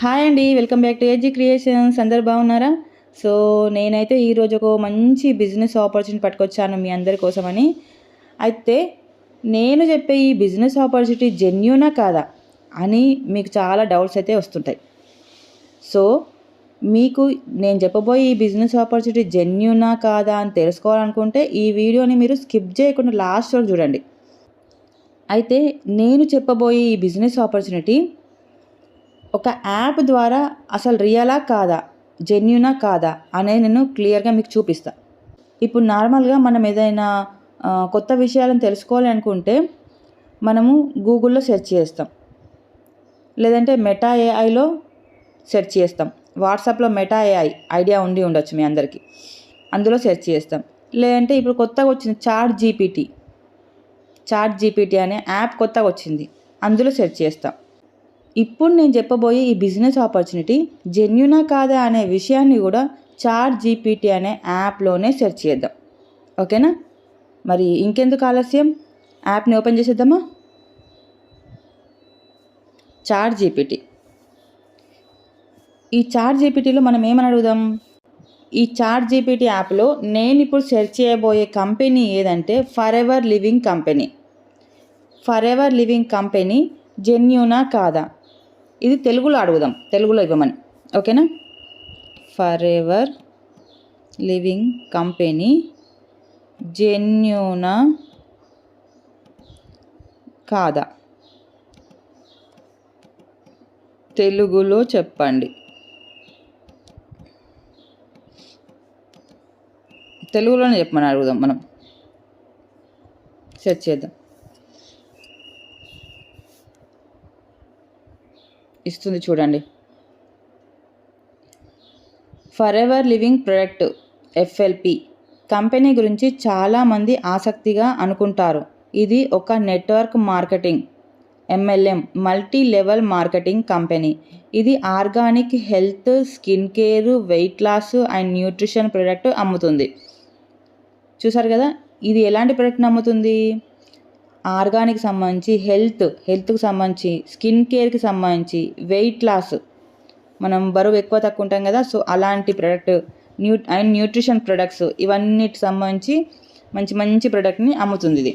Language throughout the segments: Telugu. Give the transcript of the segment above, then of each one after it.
హాయ్ అండి welcome back to AG creations అందరు బాగున్నారా? సో నేనైతే ఈరోజు ఒక మంచి బిజినెస్ ఆపర్చునిటీ పట్టుకొచ్చాను మీ అందరి కోసమని. అయితే నేను చెప్పే ఈ బిజినెస్ ఆపర్చునిటీ జెన్యునా కాదా అని మీకు చాలా డౌట్స్ అయితే వస్తుంటాయి. సో మీకు నేను చెప్పబోయే ఈ బిజినెస్ ఆపర్చునిటీ జెన్యునా కాదా అని తెలుసుకోవాలనుకుంటే ఈ వీడియోని మీరు స్కిప్ చేయకుండా లాస్ట్ వరకు చూడండి. అయితే నేను చెప్పబోయే ఈ బిజినెస్ ఆపర్చునిటీ ఒక యాప్ ద్వారా అసలు రియలా కాదా? జెన్యునా కాదా? అనేది నేను క్లియర్గా మీకు చూపిస్తాను ఇప్పుడు నార్మల్గా మనం ఏదైనా కొత్త విషయాలను తెలుసుకోవాలి అనుకుంటే మనము గూగుల్లో సెర్చ్ చేస్తాం. లేదంటే మెటా ఏఐలో సెర్చ్ చేస్తాం. వాట్సాప్లో మెటా ఏఐ ఐడియా ఉండి ఉండొచ్చు మీ అందరికీ. అందులో సెర్చ్ చేస్తాం. లేదంటే ఇప్పుడు కొత్తగా వచ్చిన చాట్ జీపీటీ. చాట్ జీపీటీ అనే యాప్ కొత్తగా వచ్చింది. అందులో సెర్చ్ చేస్తాం. ఇప్పుడు నేను చెప్పబోయే ఈ బిజినెస్ ఆపర్చునిటీ జెన్యునా కాదా అనే విషయాన్ని కూడా చార్ జీపీటీ అనే యాప్లోనే సెర్చ్ చేద్దాం. ఓకేనా? మరి ఇంకెందుకు ఆలస్యం? యాప్ని ఓపెన్ చేసేద్దామా? చార్ జీపీటీ ఈ చార్ జీపీటీలో మనం ఏమని అడుగుదాం? ఈ చార్ జీపీటీ యాప్లో నేను ఇప్పుడు సెర్చ్ చేయబోయే కంపెనీ ఏదంటే for ever living company. For ever living company జెన్యునా కాదా? ఇది తెలుగులో అడుగుదాం. తెలుగులో ఇవ్వమని. ఓకేనా? ఫర్ ఎవర్ లివింగ్ కంపెనీ జెన్యూనా కాదా? తెలుగులో చెప్పండి. తెలుగులోనే చెప్పమని అడుగుదాం మనం. సెర్చ్ చేద్దాం. ఇస్తుంది చూడండి. Forever Living product FLP company గురించి చాలామంది ఆసక్తిగా అనుకుంటారు. ఇది ఒక network marketing MLM multi level marketing company. ఇది organic health skin care weight loss and nutrition product అమ్ముతుంది. చూసారు కదా? ఇది ఎలాంటి ప్రొడక్ట్ని అమ్ముతుంది? ఆర్గానిక్ సంబంధించి హెల్త్ హెల్త్కి సంబంధించి స్కిన్ కేర్కి సంబంధించి వెయిట్ లాస్. మనం బరువు ఎక్కువ తక్కువ ఉంటాం కదా సో అలాంటి product new and nutrition products ఇవన్నిటికి సంబంధించి మంచి మంచి ప్రొడక్ట్ని అమ్ముతుంది ఇది.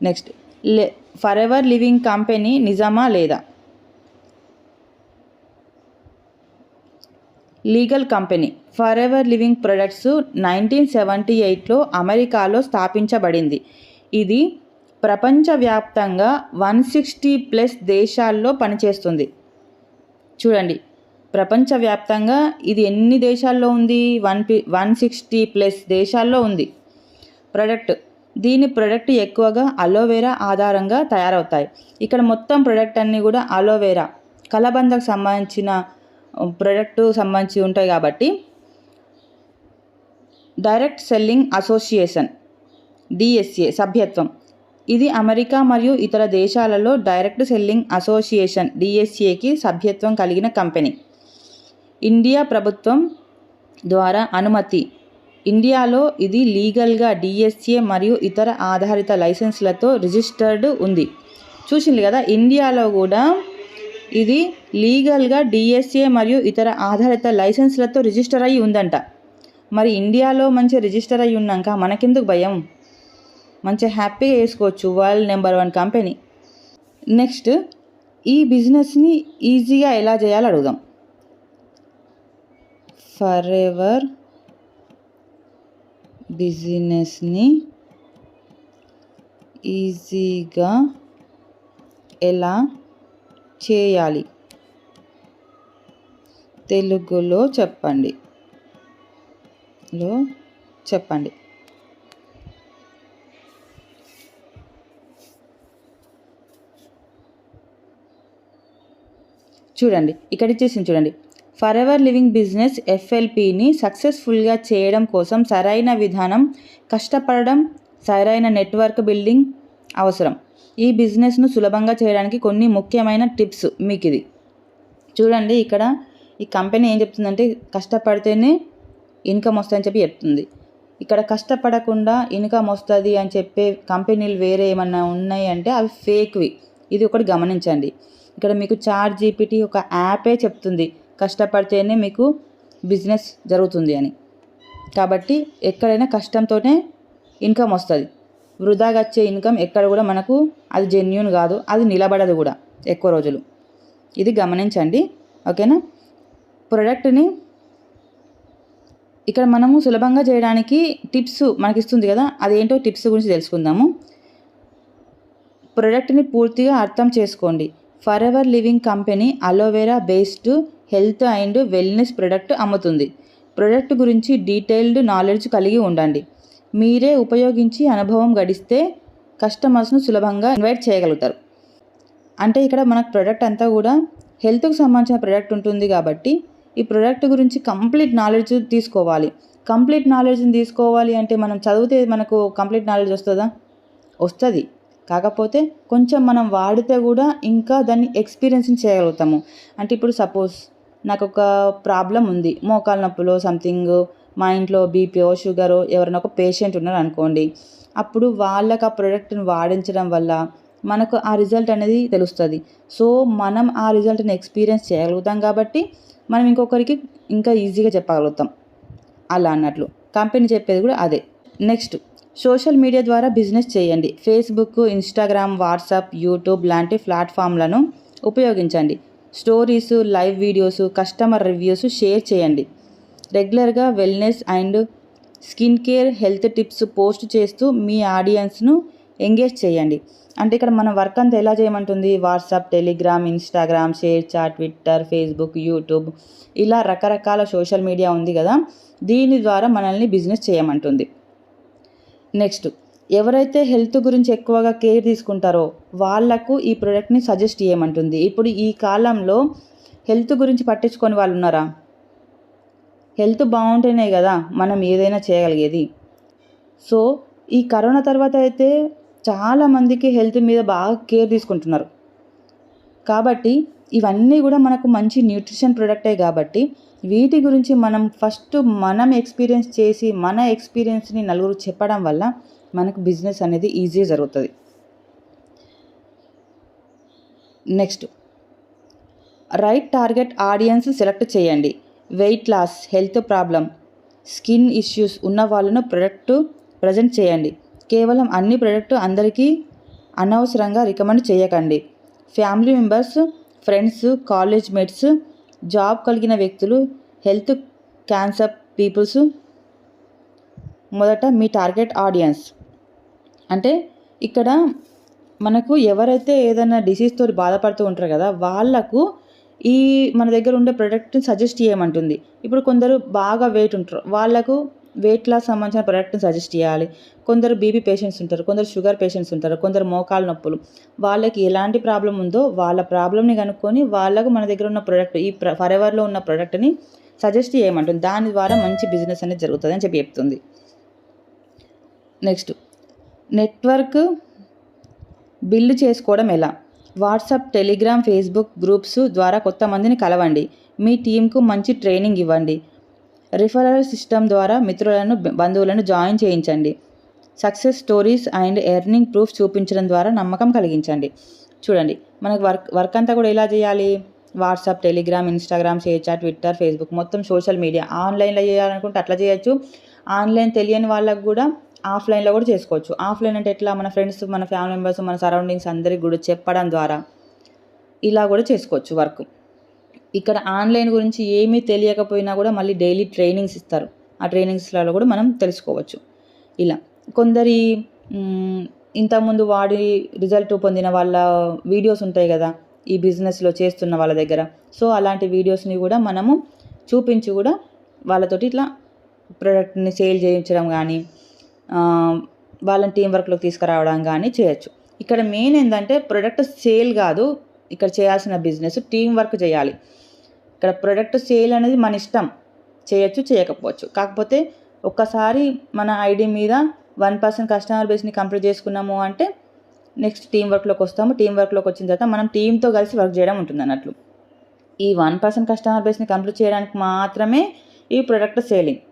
నెక్స్ట్ లే ఫర్ ఎవర్ లివింగ్ కంపెనీ నిజమా లేదా? Legal company Forever Living products nineteen seventy ఎయిట్లో అమెరికాలో స్థాపించబడింది. ఇది ప్రపంచవ్యాప్తంగా వన్ సిక్స్టీ ప్లస్ దేశాల్లో పనిచేస్తుంది. చూడండి ప్రపంచవ్యాప్తంగా ఇది ఎన్ని దేశాల్లో ఉంది? One P one sixty plus దేశాల్లో ఉంది. ప్రొడక్ట్ దీని ప్రొడక్ట్ ఎక్కువగా అలోవెరా ఆధారంగా తయారవుతాయి. ఇక్కడ మొత్తం ప్రొడక్ట్ అన్నీ కూడా అలోవెరా కలబందకు సంబంధించిన ప్రొడక్ట్ సంబంధించి ఉంటాయి కాబట్టి డైరెక్ట్ సెల్లింగ్ అసోసియేషన్ డిఎస్ఏ సభ్యత్వం. ఇది అమెరికా మరియు ఇతర దేశాలలో డైరెక్ట్ సెల్లింగ్ అసోసియేషన్ డిఎస్ఏకి సభ్యత్వం కలిగిన కంపెనీ. ఇండియా ప్రభుత్వం ద్వారా అనుమతి. ఇండియాలో ఇది లీగల్గా డిఎస్ఏ మరియు ఇతర ఆధారిత లైసెన్స్లతో రిజిస్టర్డ్ ఉంది. చూసింది కదా ఇండియాలో కూడా ఇది లీగల్గా డిఎస్ఏ మరియు ఇతర ఆధారిత లైసెన్స్లతో రిజిస్టర్ అయి ఉందంట. మరి ఇండియాలో మంచి రిజిస్టర్ అయి ఉన్నాక మనకెందుకు భయం? మంచిగా హ్యాపీగా వేసుకోవచ్చు world number one company. Next ఈ బిజినెస్ని ఈజీగా ఎలా చేయాలో అడుగుదాం. ఫర్ ఎవర్ బిజినెస్ని ఈజీగా ఎలా చేయాలి? తెలుగులో చెప్పండి. లో చెప్పండి. చూడండి ఇక్కడ ఇచ్చేసింది చూడండి. ఫర్ ఎవర్ లివింగ్ బిజినెస్ ఎఫ్ఎల్పిని సక్సెస్ఫుల్గా చేయడం కోసం సరైన విధానం కష్టపడడం సరైన నెట్వర్క్ బిల్డింగ్ అవసరం. ఈ బిజినెస్ను సులభంగా చేయడానికి కొన్ని ముఖ్యమైన టిప్స్ మీకు ఇది చూడండి ఇక్కడ ఈ కంపెనీ ఏం చెప్తుందంటే కష్టపడితేనే ఇన్కమ్ వస్తుందని చెప్పి చెప్తుంది. ఇక్కడ కష్టపడకుండా ఇన్కమ్ వస్తుంది అని చెప్పే కంపెనీలు వేరే ఏమన్నా ఉన్నాయి అంటే అవి ఫేక్వి ఇది ఒకటి గమనించండి. ఇక్కడ మీకు చార్ జీపీటీ ఒక యాపే చెప్తుంది. కష్టపడితేనే మీకు బిజినెస్ జరుగుతుంది అని. కాబట్టి ఎక్కడైనా కష్టంతోనే ఇన్కమ్ వస్తుంది. వృధాగా వచ్చే ఇన్కమ్ ఎక్కడ కూడా మనకు అది జెన్యున్ కాదు అది నిలబడదు కూడా ఎక్కువ రోజులు. ఇది గమనించండి. ఓకేనా? ప్రొడక్ట్ని ఇక్కడ మనము సులభంగా చేయడానికి టిప్స్ మనకి ఇస్తుంది కదా అదేంటో టిప్స్ గురించి తెలుసుకుందాము. ప్రొడక్ట్ని పూర్తిగా అర్థం చేసుకోండి. Forever Living company aloe vera based health and wellness product అమ్ముతుంది. Product గురించి డీటెయిల్డ్ నాలెడ్జ్ కలిగి ఉండండి. మీరే ఉపయోగించి అనుభవం గడిస్తే కస్టమర్స్ను సులభంగా ఇన్వైట్ చేయగలుగుతారు. అంటే ఇక్కడ మనకు ప్రొడక్ట్ అంతా కూడా హెల్త్కు సంబంధించిన ప్రొడక్ట్ ఉంటుంది కాబట్టి ఈ ప్రొడక్ట్ గురించి కంప్లీట్ నాలెడ్జ్ తీసుకోవాలి. కంప్లీట్ నాలెడ్జ్ని తీసుకోవాలి అంటే మనం చదివితే మనకు కంప్లీట్ నాలెడ్జ్ వస్తుందా? వస్తుంది. కాకపోతే కొంచెం మనం వాడితే కూడా ఇంకా దాన్ని ఎక్స్పీరియన్స్ని చేయగలుగుతాము. అంటే ఇప్పుడు సపోజ్ నాకు ఒక ప్రాబ్లం ఉంది. మోకాల నొప్పులో సంథింగ్ మా ఇంట్లో బీపీఓ షుగరో ఎవరైనా ఒక పేషెంట్ ఉన్నారు అనుకోండి. అప్పుడు వాళ్ళకి ఆ ప్రోడక్ట్ని వాడించడం వల్ల మనకు ఆ రిజల్ట్ అనేది తెలుస్తుంది. సో మనం ఆ రిజల్ట్ని ఎక్స్పీరియన్స్ చేయగలుగుతాం కాబట్టి మనం ఇంకొకరికి ఇంకా ఈజీగా చెప్పగలుగుతాం. అలా అన్నట్లు. కంపెనీ చెప్పేది కూడా అదే. నెక్స్ట్ సోషల్ మీడియా ద్వారా బిజినెస్ చేయండి. ఫేస్బుక్ ఇన్స్టాగ్రామ్ వాట్సాప్ యూట్యూబ్ లాంటి ప్లాట్ఫామ్లను ఉపయోగించండి. Stories live videos customer reviews share చేయండి. రెగ్యులర్గా wellness and skin care health tips post చేస్తూ మీ ఆడియన్స్ను ఎంగేజ్ చేయండి. అంటే ఇక్కడ మన వర్క్ అంతా ఎలా చేయమంటుంది? WhatsApp Telegram Instagram ShareChat Twitter Facebook YouTube ఇలా రకరకాల సోషల్ మీడియా ఉంది కదా? దీని ద్వారా మనల్ని బిజినెస్ చేయమంటుంది. నెక్స్ట్ ఎవరైతే హెల్త్ గురించి ఎక్కువగా కేర్ తీసుకుంటారో వాళ్ళకు ఈ ప్రోడక్ట్ని సజెస్ట్ చేయమంటుంది. ఇప్పుడు ఈ కాలంలో హెల్త్ గురించి పట్టించుకొని వాళ్ళు ఉన్నారా? హెల్త్ బాగుంటేనే కదా మనం ఏదైనా చేయగలిగేది. సో ఈ కరోనా తర్వాత అయితే చాలామందికి హెల్త్ మీద బాగా కేర్ తీసుకుంటున్నారు. కాబట్టి ఇవన్నీ కూడా మనకు మంచి న్యూట్రిషన్ ప్రొడక్టే కాబట్టి వీటి గురించి మనం ఫస్ట్ మనం ఎక్స్పీరియన్స్ చేసి మన ఎక్స్పీరియన్స్ని నలుగురు చెప్పడం వల్ల మనకు బిజినెస్ అనేది ఈజీ జరుగుతుంది. Next right target audience select చేయండి. Weight loss health problem skin issues ఉన్న వాళ్ళను ప్రొడక్ట్ ప్రజెంట్ చేయండి. కేవలం అన్ని ప్రొడక్ట్ అందరికీ అనవసరంగా రికమెండ్ చేయకండి. Family members friends college mates job కలిగిన వ్యక్తులు హెల్త్ క్యాన్సర్ పీపుల్స్. మొదట మీ టార్గెట్ ఆడియన్స్. అంటే ఇక్కడ మనకు ఎవరైతే ఏదైనా డిసీజ్తో బాధపడుతూ ఉంటారు కదా వాళ్ళకు ఈ మన దగ్గర ఉండే ప్రోడక్ట్ని సజెస్ట్ చేయమంటుంది. ఇప్పుడు కొందరు బాగా వెయిట్ ఉంటారు. వాళ్ళకు వెయిట్ లాస్ సంబంధించిన ప్రోడక్ట్ని సజెస్ట్ చేయాలి. కొందరు బీపీ పేషెంట్స్ ఉంటారు కొందరు షుగర్ పేషెంట్స్ ఉంటారు కొందరు మోకాలు నొప్పులు. వాళ్ళకి ఎలాంటి ప్రాబ్లం ఉందో వాళ్ళ ప్రాబ్లమ్ని కనుక్కొని వాళ్ళకు మన దగ్గర ఉన్న ప్రోడక్ట్ ఈ ఫర్ ఎవర్లో ఉన్న ప్రోడక్ట్ని సజెస్ట్ చేయమంటుంది. దాని ద్వారా మంచి బిజినెస్ అనేది జరుగుతుంది అని చెప్పి చెప్తుంది. నెక్స్ట్ నెట్వర్క్ బిల్లు చేసుకోవడం ఎలా? వాట్సాప్ టెలిగ్రామ్ ఫేస్బుక్ గ్రూప్స్ ద్వారా కొత్త మందిని కలవండి. మీ టీంకు మంచి ట్రైనింగ్ ఇవ్వండి. రిఫరల్ సిస్టమ్ ద్వారా మిత్రులను బంధువులను జాయిన్ చేయించండి. Success stories and earning proof చూపించడం ద్వారా నమ్మకం కలిగించండి. చూడండి మనకు వర్క్ వర్క్ అంతా కూడా ఎలా చేయాలి? WhatsApp Telegram Instagram ShareChat Twitter Facebook మొత్తం సోషల్ మీడియా. ఆన్లైన్లో చేయాలనుకుంటే అట్లా చేయొచ్చు. ఆన్లైన్ తెలియని వాళ్ళకు కూడా ఆఫ్లైన్లో కూడా చేసుకోవచ్చు. ఆఫ్లైన్ అంటే ఎట్లా? మన ఫ్రెండ్స్ మన ఫ్యామిలీ మెంబర్స్ మన సరౌండింగ్స్ అందరికి కూడా చెప్పడం ద్వారా. ఇలా కూడా చేసుకోవచ్చు వర్క్. ఇక్కడ ఆన్లైన్ గురించి ఏమీ తెలియకపోయినా కూడా మళ్ళీ డైలీ ట్రైనింగ్స్ ఇస్తారు. ఆ ట్రైనింగ్స్లలో కూడా మనం తెలుసుకోవచ్చు. ఇలా కొందరి ఇంతకుముందు వాడి రిజల్ట్ పొందిన వాళ్ళ వీడియోస్ ఉంటాయి కదా ఈ బిజినెస్లో చేస్తున్న వాళ్ళ దగ్గర. సో అలాంటి వీడియోస్ని కూడా మనము చూపించి కూడా వాళ్ళతోటి ఇట్లా ప్రోడక్ట్ని సేల్ చేయించడం కానీ వాళ్ళని టీం వర్క్లోకి తీసుకురావడం కానీ చేయొచ్చు. ఇక్కడ మెయిన్ ఏంటంటే ప్రొడక్ట్ సేల్ కాదు ఇక్కడ చేయాల్సిన బిజినెస్ టీం వర్క్ చేయాలి. ఇక్కడ ప్రొడక్ట్ సేల్ అనేది మన ఇష్టం. చేయొచ్చు చేయకపోవచ్చు. కాకపోతే ఒక్కసారి మన ఐడి మీద వన్ పర్సెంట్ కస్టమర్ బేస్ని కంప్లీట్ చేసుకున్నాము అంటే నెక్స్ట్ టీం వర్క్లోకి వస్తాము. టీం వర్క్లోకి వచ్చిన తర్వాత మనం టీంతో కలిసి వర్క్ చేయడం ఉంటుంది అన్నట్లు. ఈ వన్ పర్సెంట్ కస్టమర్ బేస్ని కంప్లీట్ చేయడానికి మాత్రమే ఈ ప్రొడక్ట్ సేలింగ్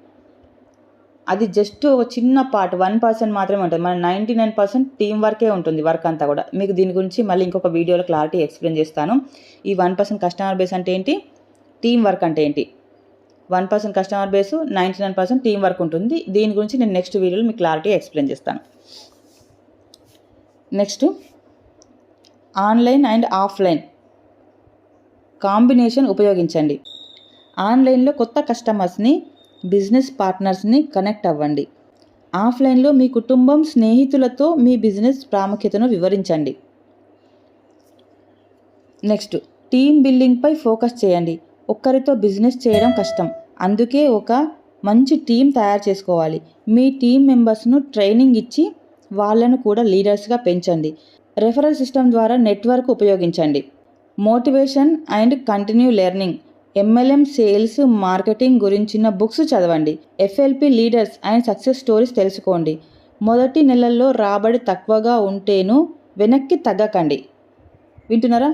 అది జస్ట్ ఒక చిన్న పార్ట్ వన్ పర్సెంట్ మాత్రమే ఉంటుంది. మన నైంటీ నైన్ పర్సెంట్ టీం వర్కే ఉంటుంది వర్క్ అంతా కూడా. మీకు దీని గురించి మళ్ళీ ఇంకొక వీడియోలో క్లారిటీ ఎక్స్ప్లెయిన్ చేస్తాను. ఈ వన్ పర్సెంట్ కస్టమర్ బేస్ అంటే ఏంటి? టీం వర్క్ అంటే ఏంటి? One percent customer base ninety nine percent team work ఉంటుంది. దీని గురించి నేను నెక్స్ట్ వీడియోలో మీకు క్లారిటీ ఎక్స్ప్లెయిన్ చేస్తాను. Next online and offline combination ఉపయోగించండి. ఆన్లైన్లో కొత్త కస్టమర్స్ని బిజినెస్ పార్ట్నర్స్ని కనెక్ట్ అవ్వండి. ఆఫ్లైన్లో మీ కుటుంబం స్నేహితులతో మీ బిజినెస్ ప్రాముఖ్యతను వివరించండి. నెక్స్ట్ టీమ్ బిల్డింగ్పై ఫోకస్ చేయండి. ఒక్కరితో బిజినెస్ చేయడం కష్టం. అందుకే ఒక మంచి టీం తయారు చేసుకోవాలి. మీ టీం మెంబర్స్ను ట్రైనింగ్ ఇచ్చి వాళ్ళను కూడా లీడర్స్గా పెంచండి. రెఫరల్ సిస్టమ్ ద్వారా నెట్వర్క్ ఉపయోగించండి. Motivation and continue learning. MLM sales marketing గురించిన బుక్స్ చదవండి. FLP leaders and success stories తెలుసుకోండి. మొదటి నెలల్లో రాబడి తక్కువగా ఉంటేను వెనక్కి తగ్గకండి. వింటున్నారా?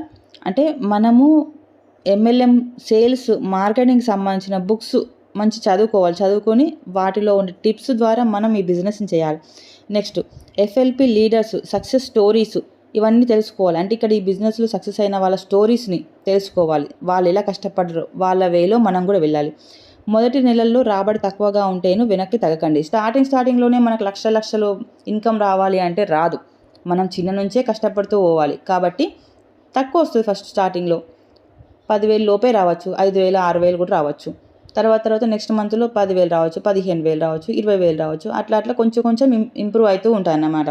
అంటే మనము ఎంఎల్ఎం సేల్స్ మార్కెటింగ్ సంబంధించిన బుక్స్ మంచి చదువుకోవాలి. చదువుకొని వాటిలో ఉండే టిప్స్ ద్వారా మనం ఈ బిజినెస్ని చేయాలి. Next FLP leaders success stories ఇవన్నీ తెలుసుకోవాలి. అంటే ఇక్కడ ఈ బిజినెస్లో సక్సెస్ అయిన వాళ్ళ స్టోరీస్ని తెలుసుకోవాలి. వాళ్ళు ఎలా కష్టపడరు వాళ్ళ వేలో మనం కూడా వెళ్ళాలి. మొదటి నెలల్లో రాబడి తక్కువగా ఉంటేను వెనక్కి తగ్గకండి. స్టార్టింగ్ స్టార్టింగ్లోనే మనకు లక్ష లక్షలు ఇన్కమ్ రావాలి అంటే రాదు. మనం చిన్న నుంచే కష్టపడుతూ పోవాలి. కాబట్టి తక్కువ వస్తుంది ఫస్ట్ స్టార్టింగ్లో పదివేలు లోపే రావచ్చు ఐదు వేలు ఆరు వేలు కూడా రావచ్చు. తర్వాత తర్వాత నెక్స్ట్ మంత్లో పదివేలు రావచ్చు పదిహేను వేలు రావచ్చు ఇరవై వేలు రావచ్చు. అట్లా అట్లా కొంచెం కొంచెం ఇంప్రూవ్ అవుతూ ఉంటాయి అన్నమాట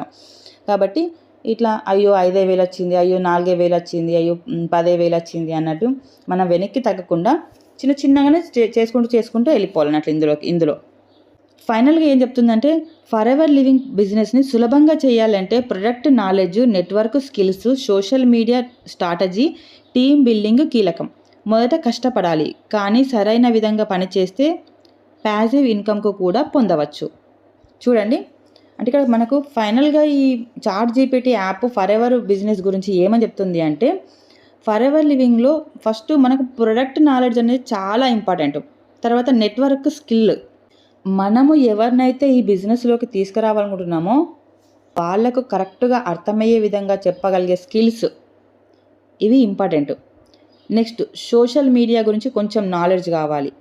కాబట్టి ఇట్లా అయ్యో ఐదే వేలు వచ్చింది అయ్యో నాలుగే వేలు వచ్చింది అయ్యో పదే వేలు వచ్చింది అన్నట్టు మనం వెనక్కి తగ్గకుండా చిన్న చిన్నగానే చేసుకుంటూ చేసుకుంటూ వెళ్ళిపోవాలి అన్నట్లు ఇందులో ఇందులో. ఫైనల్గా ఏం చెప్తుందంటే ఫర్ ఎవర్ లివింగ్ బిజినెస్ని సులభంగా చేయాలంటే product knowledge network skills social media strategy team building కీలకం. మొదట కష్టపడాలి కానీ సరైన విధంగా పనిచేస్తే ప్యాసివ్ ఇన్కమ్కు కూడా పొందవచ్చు. చూడండి. అంటే ఇక్కడ మనకు ఫైనల్గా ఈ chat GPT app Forever business గురించి ఏమని చెప్తుంది అంటే ఫర్ ఎవర్ లివింగ్లో ఫస్ట్ మనకు ప్రొడక్ట్ నాలెడ్జ్ అనేది చాలా ఇంపార్టెంట్. తర్వాత నెట్వర్క్ స్కిల్. మనము ఎవరినైతే ఈ బిజినెస్లోకి తీసుకురావాలనుకుంటున్నామో వాళ్ళకు కరెక్ట్గా అర్థమయ్యే విధంగా చెప్పగలిగే స్కిల్స్. ఇవి ఇంపార్టెంట్. నెక్స్ట్ సోషల్ మీడియా గురించి కొంచెం నాలెడ్జ్ కావాలి.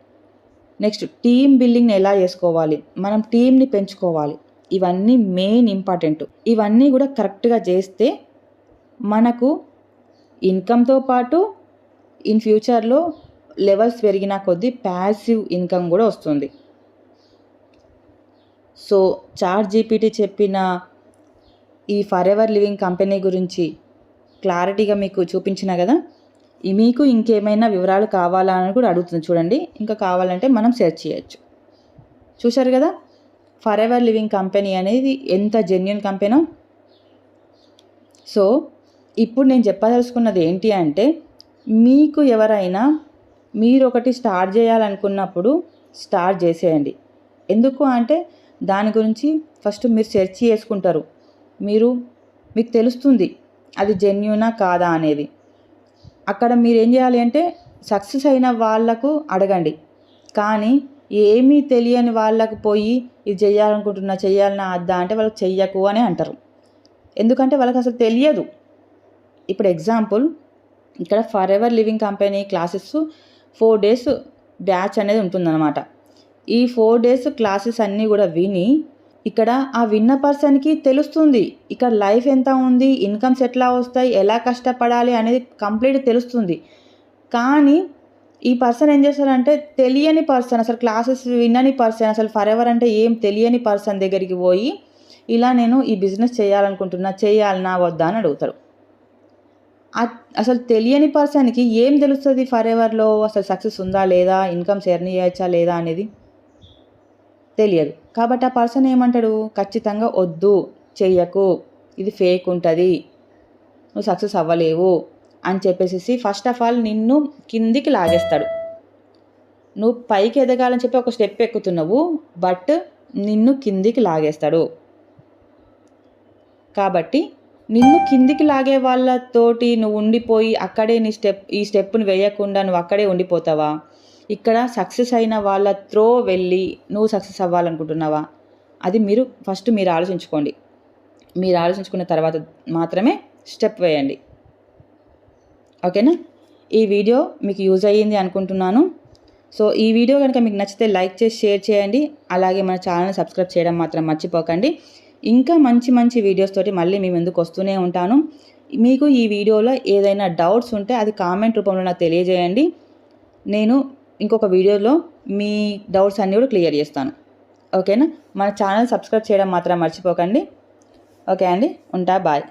నెక్స్ట్ టీమ్ బిల్డింగ్ని ఎలా చేసుకోవాలి? మనం టీంని పెంచుకోవాలి. ఇవన్నీ మెయిన్ ఇంపార్టెంట్. ఇవన్నీ కూడా కరెక్ట్గా చేస్తే మనకు ఇన్కమ్తో పాటు ఇన్ ఫ్యూచర్లో లెవెల్స్ పెరిగిన కొద్దీ ప్యాసివ్ ఇన్కమ్ కూడా వస్తుంది. సో చార్ట్ జీపీటీ చెప్పిన ఈ ఫర్ ఎవర్ లివింగ్ కంపెనీ గురించి క్లారిటీగా మీకు చూపించిన కదా మీకు ఇంకేమైనా వివరాలు కావాలా అని కూడా అడుగుతుంది చూడండి. ఇంకా కావాలంటే మనం సెర్చ్ చేయొచ్చు. చూశారు కదా? ఫర్ ఎవర్ లివింగ్ కంపెనీ అనేది ఎంత జెన్యున్ కంపెనో సో ఇప్పుడు నేను చెప్పదలుచుకున్నది ఏంటి అంటే మీకు ఎవరైనా మీరు ఒకటి స్టార్ట్ చేయాలనుకున్నప్పుడు స్టార్ట్ చేసేయండి. ఎందుకు అంటే దాని గురించి ఫస్ట్ మీరు సెర్చ్ చేసుకుంటారు. మీరు మీకు తెలుస్తుంది అది జెన్యునా కాదా అనేది. అక్కడ మీరు ఏం చేయాలి అంటే సక్సెస్ అయిన వాళ్ళకు అడగండి. కానీ ఏమీ తెలియని వాళ్ళకు పోయి ఇది చేయాలనుకుంటున్నా చేయాలన్నా అద్దా అంటే వాళ్ళకి చెయ్యకు అని అంటారు. ఎందుకంటే వాళ్ళకి అసలు తెలియదు. ఇప్పుడు ఎగ్జాంపుల్ ఇక్కడ Forever living company classes four days batch అనేది ఉంటుందన్నమాట. ఈ ఫోర్ డేస్ క్లాసెస్ అన్నీ కూడా విని ఇక్కడ ఆ విన్న పర్సన్కి తెలుస్తుంది ఇక్కడ లైఫ్ ఎంత ఉంది ఇన్కమ్స్ ఎట్లా వస్తాయి ఎలా కష్టపడాలి అనేది కంప్లీట్ తెలుస్తుంది. కానీ ఈ పర్సన్ ఏం చేస్తారంటే తెలియని పర్సన్ అసలు క్లాసెస్ విన్నని పర్సన్ అసలు ఫర్ ఎవర్ అంటే ఏం తెలియని పర్సన్ దగ్గరికి పోయి ఇలా నేను ఈ బిజినెస్ చేయాలనుకుంటున్నా చేయాలనా వద్దా అని అడుగుతారు. అసలు తెలియని పర్సన్కి ఏం తెలుస్తుంది ఫర్ ఎవర్లో అసలు సక్సెస్ ఉందా లేదా? ఇన్కమ్స్ ఎర్న్ చేయొచ్చా లేదా అనేది. తెలియదు. కాబట్టి ఆ పర్సన్ ఏమంటాడు? ఖచ్చితంగా వద్దు చెయ్యకు ఇది ఫేక్ ఉంటుంది నువ్వు సక్సెస్ అవ్వలేవు అని చెప్పేసి ఫస్ట్ ఆఫ్ ఆల్ నిన్ను కిందికి లాగేస్తాడు. నువ్వు పైకి ఎదగాలని చెప్పి ఒక స్టెప్ ఎక్కుతున్నావు బట్ నిన్ను కిందికి లాగేస్తాడు. కాబట్టి నిన్ను కిందికి లాగే వాళ్ళతోటి నువ్వు ఉండిపోయి అక్కడే నీ స్టెప్ ఈ స్టెప్ని వేయకుండా నువ్వు అక్కడే ఉండిపోతావా? ఇక్కడ సక్సెస్ అయిన వాళ్ళ త్రో వెళ్ళి నువ్వు సక్సెస్ అవ్వాలనుకుంటున్నావా? అది మీరు ఫస్ట్ మీరు ఆలోచించుకోండి. మీరు ఆలోచించుకున్న తర్వాత మాత్రమే స్టెప్ వేయండి. ఓకేనా? ఈ వీడియో మీకు యూజ్ అయ్యింది అనుకుంటున్నాను. సో ఈ వీడియో కనుక మీకు నచ్చితే లైక్ చేసి షేర్ చేయండి. అలాగే మన ఛానల్ని సబ్స్క్రైబ్ చేయడం మాత్రం మర్చిపోకండి. ఇంకా మంచి మంచి వీడియోస్ తోటి మళ్ళీ మీ ముందుకు వస్తూనే ఉంటాను. మీకు ఈ వీడియోలో ఏదైనా డౌట్స్ ఉంటే అది కామెంట్ రూపంలో నాకు తెలియజేయండి. నేను ఇంకొక వీడియోలో మీ డౌట్స్ అన్నీ కూడా క్లియర్ చేస్తాను. ఓకేనా మన ఛానల్ సబ్స్క్రైబ్ చేయడం మాత్రం మర్చిపోకండి. ఓకే అండి? ఉంటా బాయ్